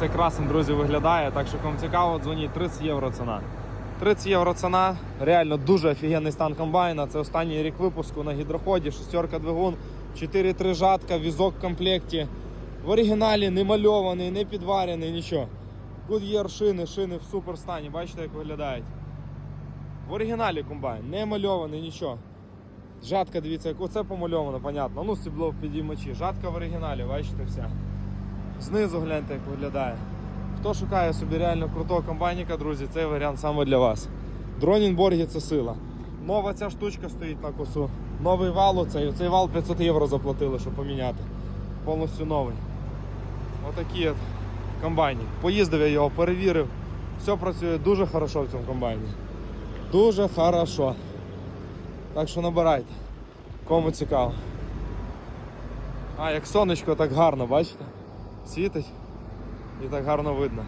цей красень, друзі, виглядає. Так що кому цікаво, дзвоніть 30 євро ціна. 30 євро ціна, реально дуже офігенний стан комбайна. Це останній рік випуску на гідроході, шестерка двигун, 4-3 жатка, візок в комплекті. В оригіналі не мальований, не підварений, нічого. Goodyear шини, шини в супер стані, бачите, як виглядають. В оригіналі комбайн, не мальований, нічого. Жатка, дивіться, як оце помальовано, понятно. Ну, стебло в підіймачі. Жатка в оригіналі, бачите вся. Знизу гляньте, як виглядає. Хто шукає собі реально крутого комбайника, друзі, цей варіант саме для вас. Дронінборги це сила. Нова ця штучка стоїть на косу. Новий вал оцей. Цей вал 500 євро заплатили, щоб поміняти. Повністю новий. Отакий от комбайник. Поїздив я його, перевірив. Все працює дуже хорошо в цьому комбайні. Дуже хорошо. Так що набирайте. Кому цікаво. А, як сонечко так гарно, бачите? Світить і так гарно видно.